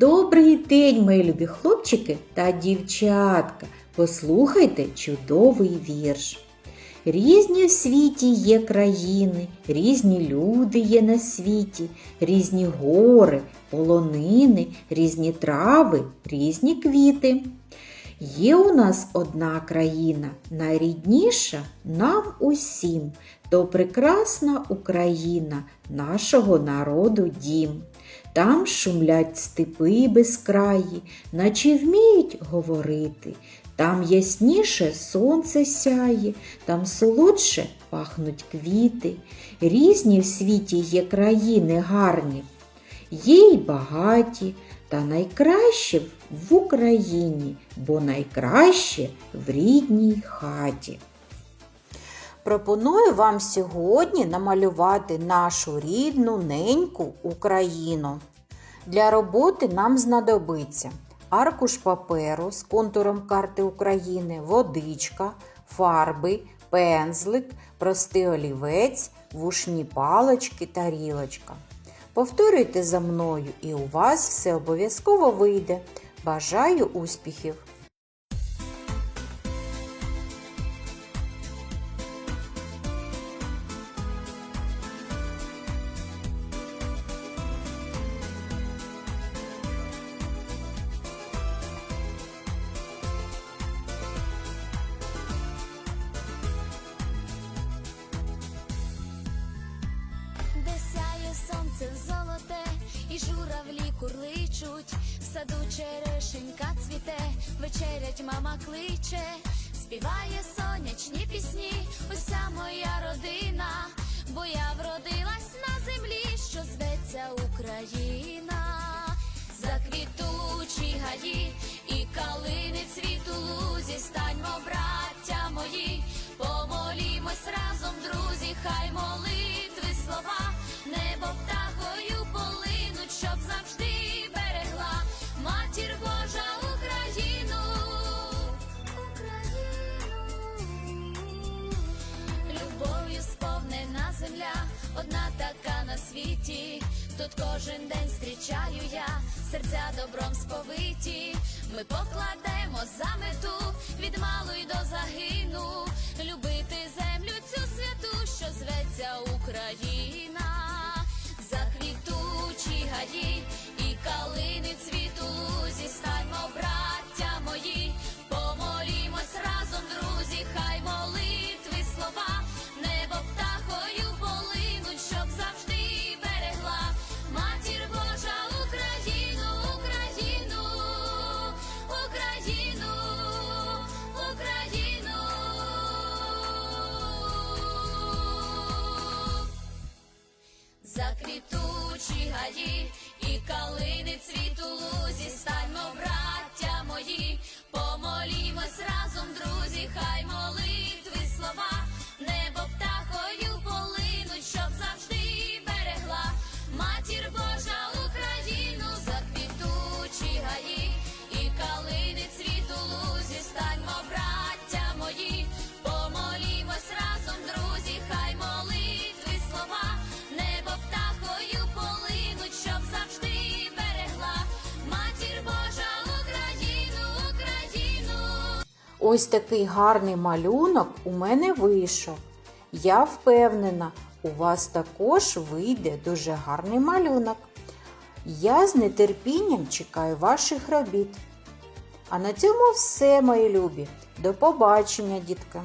Добрий день, мої любі хлопчики та дівчатка. Послухайте чудовий вірш. Різні в світі є країни, різні люди є на світі, різні гори, полонини, різні трави, різні квіти. Є у нас одна країна, найрідніша нам усім, то прекрасна Україна, нашого народу дім. Там шумлять степи безкраї, наче вміють говорити. Там ясніше сонце сяє, там солодше пахнуть квіти. Різні в світі є країни гарні, є й багаті, та найкраще в Україні, бо найкраще в рідній хаті. Пропоную вам сьогодні намалювати нашу рідну неньку Україну. Для роботи нам знадобиться аркуш паперу з контуром карти України, водичка, фарби, пензлик, простий олівець, вушні палочки, тарілочка. Повторюйте за мною, і у вас все обов'язково вийде. Бажаю успіхів! Курличуть, в саду черешенька цвіте, вечерять мама кличе, співає сонячні пісні, уся моя родина, Тут кожен день зустрічаю я, серця добром сповиті. Ми покладемо за мету allí Ось такий гарний малюнок у мене вийшов. Я впевнена, у вас також вийде дуже гарний малюнок. Я з нетерпінням чекаю ваших робіт. А на цьому все, мої любі. До побачення, дітка!